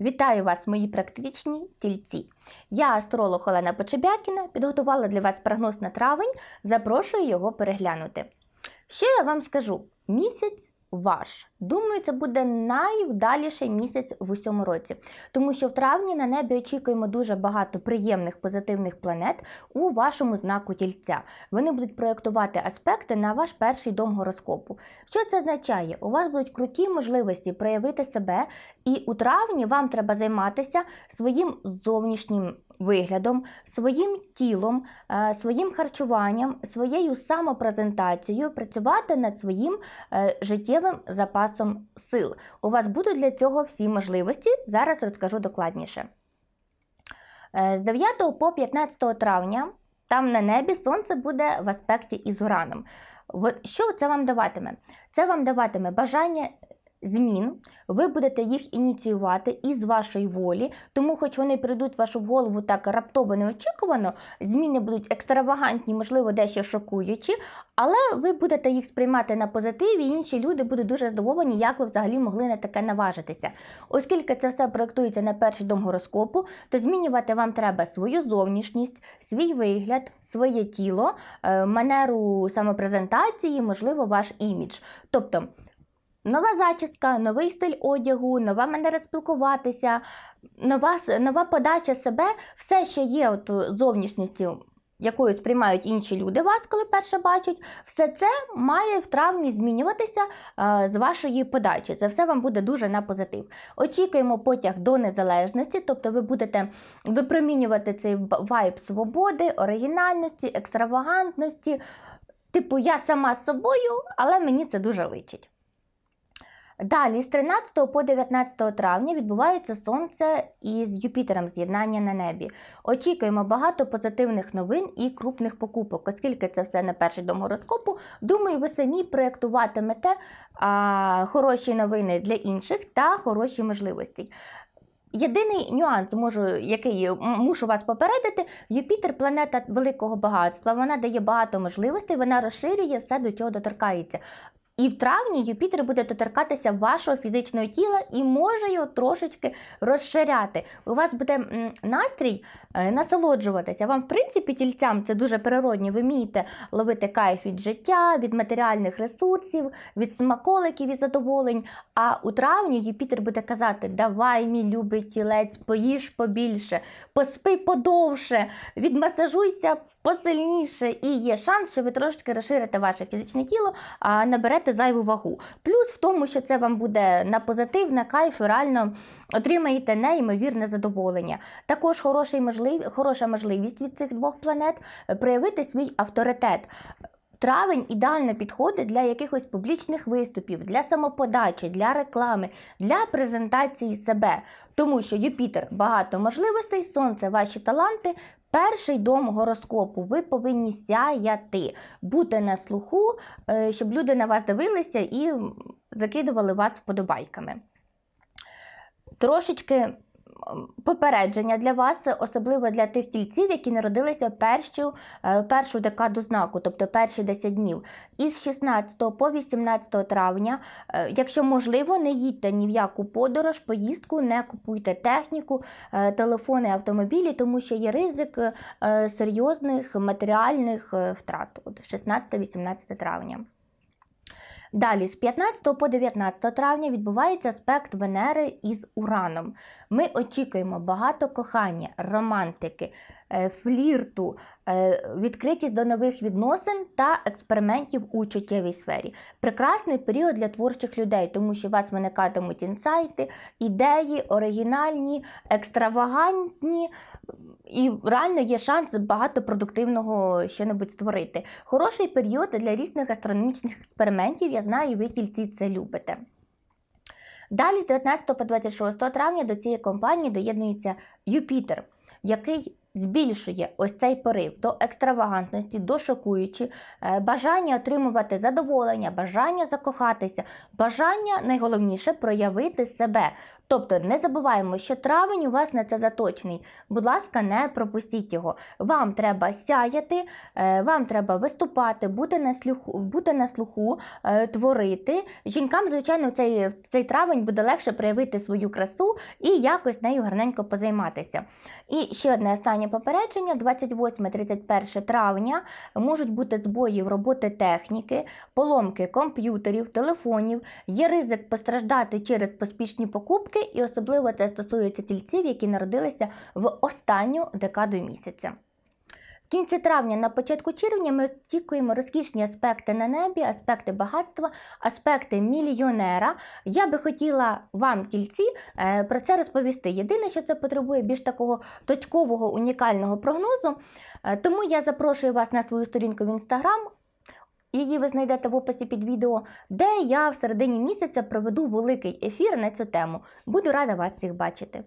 Вітаю вас, мої практичні тільці. Я астролог Олена Почебякіна, підготувала для вас прогноз на травень, запрошую його переглянути. Що я вам скажу? Місяць ваш. Думаю, це буде найвдаліший місяць в усьому році, тому що в травні на небі очікуємо дуже багато приємних позитивних планет у вашому знаку тільця. Вони будуть проєктувати аспекти на ваш перший дом гороскопу. Що це означає? У вас будуть круті можливості проявити себе, і у травні вам треба займатися своїм зовнішнім виглядом, своїм тілом, е, своїм харчуванням, своєю самопрезентацією, працювати над своїм е, життєвим запасом сил. У вас будуть для цього всі можливості. Зараз розкажу докладніше. Е, З 9 по 15 травня там на небі сонце буде в аспекті із ураном. Що це вам даватиме? Це вам даватиме бажання змін, ви будете їх ініціювати із вашої волі, тому, хоч вони прийдуть в вашу голову так раптово неочікувано, зміни будуть екстравагантні, можливо, дещо шокуючі, але ви будете їх сприймати на позитиві, і інші люди будуть дуже здивовані, як ви взагалі могли на таке наважитися. Оскільки це все проєктується на перший дом гороскопу, то змінювати вам треба свою зовнішність, свій вигляд, своє тіло, е, манеру самопрезентації, можливо, ваш імідж. Тобто. Нова зачіска, новий стиль одягу, нова манера спілкуватися, нова, нова подача себе, все, що є от зовнішністю, якою сприймають інші люди вас, коли перше бачать, все це має в травні змінюватися з вашої подачі. Це все вам буде дуже на позитив. Очікуємо потяг до незалежності, тобто ви будете випромінювати цей вайб свободи, оригінальності, екстравагантності. Типу, я сама з собою, але мені це дуже личить. Далі, з 13 по 19 травня відбувається Сонце із Юпітером з'єднання на небі. Очікуємо багато позитивних новин і крупних покупок, оскільки це все на перший дом гороскопу. Думаю, ви самі проєктуватимете а, хороші новини для інших та хороші можливості. Єдиний нюанс, можу, який мушу вас попередити, Юпітер планета великого багатства. Вона дає багато можливостей, вона розширює все, до чого доторкається. І в травні Юпітер буде доторкатися вашого фізичного тіла і може його трошечки розширяти. У вас буде настрій е, насолоджуватися. Вам, в принципі, тільцям це дуже природні. Ви вмієте ловити кайф від життя, від матеріальних ресурсів, від смаколиків і задоволень. А у травні Юпітер буде казати: Давай, мій любий тілець, поїж побільше, поспи подовше, відмасажуйся посильніше. І є шанс, що ви трошечки розширите ваше фізичне тіло, а наберете зайву вагу. Плюс в тому, що це вам буде на позитив, на кайф, реально отримаєте неймовірне задоволення. Також хороший можлив... хороша можливість від цих двох планет проявити свій авторитет. Травень ідеально підходить для якихось публічних виступів, для самоподачі, для реклами, для презентації себе. Тому що Юпітер багато можливостей, сонце ваші таланти. Перший дом гороскопу, ви повинні сяяти, бути на слуху, е, щоб люди на вас дивилися і закидували вас вподобайками. Трошечки попередження для вас, особливо для тих тільців, які народилися першу, е, першу декаду знаку, тобто перші 10 днів. Із 16 по 18 травня, е, якщо можливо, не їдьте ні в яку подорож, поїздку, не купуйте техніку, е, телефони, автомобілі, тому що є ризик серйозних матеріальних втрат. От 16-18 травня. Далі, з 15 по 19 травня відбувається аспект Венери із Ураном. Ми очікуємо багато кохання, романтики, е, флірту, е, відкритість до нових відносин та експериментів у чуттєвій сфері. Прекрасний період для творчих людей, тому що у вас виникатимуть інсайти, ідеї, оригінальні, екстравагантні, і реально є шанс багато продуктивного щонебудь створити. Хороший період для різних астрономічних експериментів. Я знаю, ви тільці це любите. Далі, з 19 по 26 травня до цієї компанії доєднується Юпітер, який збільшує ось цей порив до екстравагантності, до шокуючі, е, бажання отримувати задоволення, бажання закохатися, бажання найголовніше проявити себе. Тобто не забуваємо, що травень у вас на це заточений. Будь ласка, не пропустіть його. Вам треба сяяти, е, вам треба виступати, бути на слуху, бути на слуху е, творити. Жінкам, звичайно, в цей, цей травень буде легше проявити свою красу і якось нею гарненько позайматися. І ще одне останнє попередження: 28-31 травня можуть бути збої в роботи техніки, поломки комп'ютерів, телефонів, є ризик постраждати через поспішні покупки, і особливо це стосується тільців, які народилися в останню декаду місяця. В кінці травня, на початку червня, ми очікуємо розкішні аспекти на небі, аспекти багатства, аспекти мільйонера. Я би хотіла вам, тільці, е, про це розповісти. Єдине, що це потребує більш такого точкового унікального прогнозу. Е, Тому я запрошую вас на свою сторінку в інстаграм. Її ви знайдете в описі під відео, де я в середині місяця проведу великий ефір на цю тему. Буду рада вас всіх бачити.